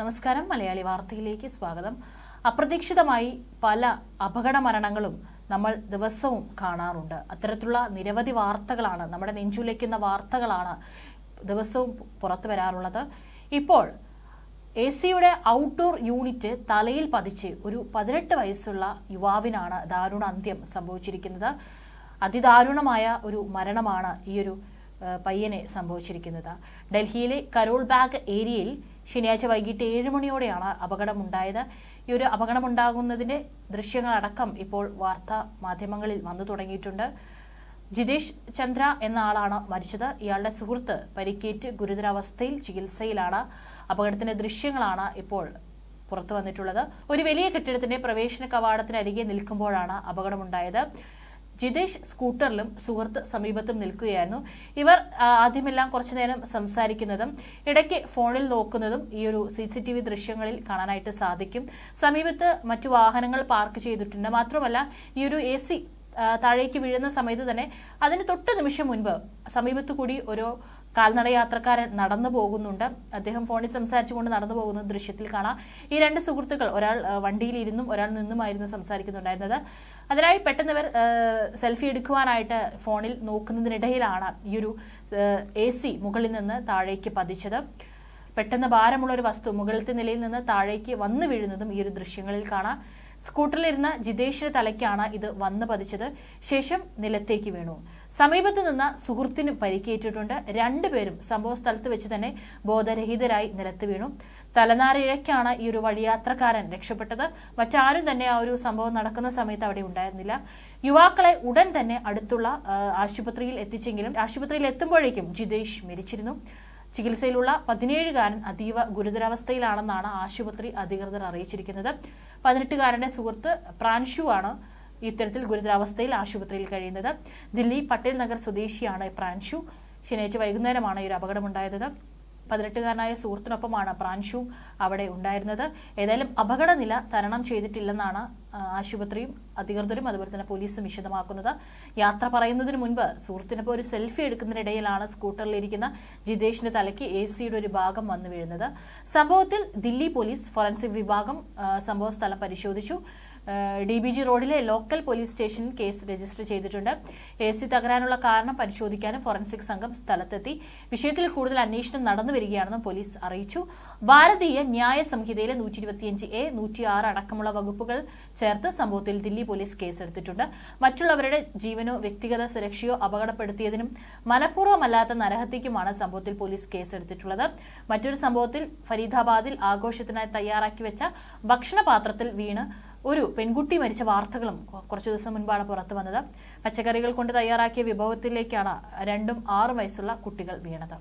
നമസ്കാരം. മലയാളി വാർത്തയിലേക്ക് സ്വാഗതം. അപ്രതീക്ഷിതമായി പല അപകട മരണങ്ങളും നമ്മൾ ദിവസവും കാണാറുണ്ട്. അത്തരത്തിലുള്ള നിരവധി വാർത്തകളാണ് നമ്മുടെ നെഞ്ചുലയ്ക്കുന്ന വാർത്തകളാണ് ദിവസവും പുറത്തു വരാറുള്ളത്. ഇപ്പോൾ എ സിയുടെ ഔട്ട്ഡോർ യൂണിറ്റ് തലയിൽ പതിച്ച് ഒരു പതിനെട്ട് വയസ്സുള്ള യുവാവിനാണ് ദാരുണ അന്ത്യം സംഭവിച്ചിരിക്കുന്നത്. അതിദാരുണമായ ഒരു മരണമാണ് ഈ ഒരു ഏഹ്, പയ്യനെ സംഭവിച്ചിരിക്കുന്നത്. ഡൽഹിയിലെ കരോൾ ബാഗ് ഏരിയയിൽ ശനിയാഴ്ച വൈകിട്ട് ഏഴ് മണിയോടെയാണ് അപകടമുണ്ടായത്. ഈ ഒരു അപകടമുണ്ടാകുന്നതിന്റെ ദൃശ്യങ്ങളടക്കം ഇപ്പോൾ വാർത്താ മാധ്യമങ്ങളിൽ വന്നു തുടങ്ങിയിട്ടുണ്ട്. ജിതേഷ് ചന്ദ്ര എന്ന ആളാണ് മരിച്ചത്. ഇയാളുടെ സുഹൃത്ത് പരിക്കേറ്റ് ഗുരുതരാവസ്ഥയിൽ ചികിത്സയിലാണ്. അപകടത്തിന്റെ ദൃശ്യങ്ങളാണ് ഇപ്പോൾ പുറത്തു വന്നിട്ടുള്ളത്. ഒരു വലിയ കെട്ടിടത്തിന്റെ പ്രവേശന കവാടത്തിനരികെ നിൽക്കുമ്പോഴാണ് അപകടമുണ്ടായത്. ജിതേഷ് സ്കൂട്ടറിലും സുഹൃത്ത് സമീപത്തും നിൽക്കുകയായിരുന്നു. ഇവർ ആദ്യമെല്ലാം കുറച്ചു നേരം സംസാരിക്കുന്നതും ഇടയ്ക്ക് ഫോണിൽ നോക്കുന്നതും ഈ ഒരു സി സി ടി വി ദൃശ്യങ്ങളിൽ കാണാനായിട്ട് സാധിക്കും. സമീപത്ത് മറ്റു വാഹനങ്ങൾ പാർക്ക് ചെയ്തിട്ടുണ്ട്. മാത്രമല്ല ഈ ഒരു എ സി താഴേക്ക് വീഴുന്ന സമയത്ത് തന്നെ അതിന് തൊട്ട് നിമിഷം മുൻപ് സമീപത്തു കൂടി ഒരു കാൽനട യാത്രക്കാരൻ നടന്നു പോകുന്നുണ്ട്. അദ്ദേഹം ഫോണിൽ സംസാരിച്ചുകൊണ്ട് നടന്നു പോകുന്ന ദൃശ്യത്തിൽ കാണാം. ഈ രണ്ട് സുഹൃത്തുക്കൾ ഒരാൾ വണ്ടിയിൽ വണ്ടിയിലിരുന്നും ഒരാൾ നിന്നുമായിരുന്നു സംസാരിക്കുന്നുണ്ടായിരുന്നത്. അതിനായി പെട്ടെന്ന് ഇവർ സെൽഫി എടുക്കുവാനായിട്ട് ഫോണിൽ നോക്കുന്നതിനിടയിലാണ് ഈ ഒരു എ സി മുകളിൽ നിന്ന് താഴേക്ക് പതിച്ചത്. പെട്ടെന്ന് ഭാരമുള്ള ഒരു വസ്തു മുകളിലത്തെ നിലയിൽ നിന്ന് താഴേക്ക് വന്നു വീഴുന്നതും ഈ ഒരു ദൃശ്യങ്ങളിൽ കാണാം. സ്കൂട്ടറിലിരുന്ന ജിതേഷിന്റെ തലയ്ക്കാണ് ഇത് വന്നു പതിച്ചത്. ശേഷം നിലത്തേക്ക് വീണു. സമീപത്ത് നിന്ന് സുഹൃത്തിനും പരിക്കേറ്റിട്ടുണ്ട്. രണ്ടുപേരും സംഭവ സ്ഥലത്ത് വെച്ച് തന്നെ ബോധരഹിതരായി നിലത്ത് വീണു. തലനാരിഴയ്ക്കാണ് ഈ ഒരു വഴിയാത്രക്കാരൻ രക്ഷപ്പെട്ടത്. മറ്റാരും തന്നെ ആ ഒരു സംഭവം നടക്കുന്ന സമയത്ത് അവിടെ ഉണ്ടായിരുന്നില്ല. യുവാക്കളെ ഉടൻ തന്നെ അടുത്തുള്ള ആശുപത്രിയിൽ എത്തിച്ചെങ്കിലും ആശുപത്രിയിൽ എത്തുമ്പോഴേക്കും ജിതേഷ് മരിച്ചിരുന്നു. ചികിത്സയിലുള്ള പതിനേഴുകാരൻ അതീവ ഗുരുതരാവസ്ഥയിലാണെന്നാണ് ആശുപത്രി അധികൃതർ അറിയിച്ചിരിക്കുന്നത്. പതിനെട്ടുകാരന്റെ സുഹൃത്ത് പ്രാൻഷു ആണ് ഇത്തരത്തിൽ ഗുരുതരാവസ്ഥയിൽ ആശുപത്രിയിൽ കഴിയുന്നത്. ദില്ലി പട്ടേൽ നഗർ സ്വദേശിയാണ് പ്രാൻഷു. ശനിയാഴ്ച വൈകുന്നേരമാണ് ഈ ഒരു അപകടമുണ്ടായത്. പതിനെട്ടുകാരനായ സുഹൃത്തിനൊപ്പമാണ് പ്രാൻഷു അവിടെ ഉണ്ടായിരുന്നത്. ഏതായാലും അപകടനില തരണം ചെയ്തിട്ടില്ലെന്നാണ് ആശുപത്രിയും അധികൃതരും അതുപോലെ തന്നെ പോലീസും വിശദമാക്കുന്നത്. യാത്ര പറയുന്നതിന് മുൻപ് സുഹൃത്തിനൊപ്പം ഒരു സെൽഫി എടുക്കുന്നതിനിടയിലാണ് സ്കൂട്ടറിലിരിക്കുന്ന ജിതേഷിന്റെ തലയ്ക്ക് എ സിയുടെ ഒരു ഭാഗം വന്നു വീഴുന്നത്. സംഭവത്തിൽ ദില്ലി പോലീസ് ഫോറൻസിക് വിഭാഗം സംഭവസ്ഥലം സംഭവ സ്ഥലം പരിശോധിച്ചു. ഡി ബി ജി റോഡിലെ ലോക്കൽ പോലീസ് സ്റ്റേഷനിൽ കേസ് രജിസ്റ്റർ ചെയ്തിട്ടുണ്ട്. എ സി തകരാനുള്ള കാരണം പരിശോധിക്കാനും ഫോറൻസിക് സംഘം സ്ഥലത്തെത്തി. വിഷയത്തിൽ കൂടുതൽ അന്വേഷണം നടന്നു വരികയാണെന്നും പോലീസ് അറിയിച്ചു. ഭാരതീയ ന്യായ സംഹിതയിലെ നൂറ്റി ഇരുപത്തിയഞ്ച് എ നൂറ്റി ആറ് അടക്കമുള്ള വകുപ്പുകൾ ചേർത്ത് സംഭവത്തിൽ ദില്ലി പോലീസ് കേസെടുത്തിട്ടുണ്ട്. മറ്റുള്ളവരുടെ ജീവനോ വ്യക്തിഗത സുരക്ഷയോ അപകടപ്പെടുത്തിയതിനും മനഃപൂർവമല്ലാത്ത നരഹത്യക്കുമാണ് സംഭവത്തിൽ പോലീസ് കേസെടുത്തിട്ടുള്ളത്. മറ്റൊരു സംഭവത്തിൽ ഫരീദാബാദിൽ ആഘോഷത്തിനായി തയ്യാറാക്കി വെച്ച ഭക്ഷണപാത്രത്തിൽ വീണ് ഒരു പെൺകുട്ടി മരിച്ച വാർത്തകളും കുറച്ചു ദിവസം മുൻപാണ് പുറത്തു വന്നത്. പച്ചക്കറികൾ കൊണ്ട് തയ്യാറാക്കിയ വിഭവത്തിലേക്കാണ് രണ്ടും ആറ് വയസ്സുള്ള കുട്ടികൾ വീണത്.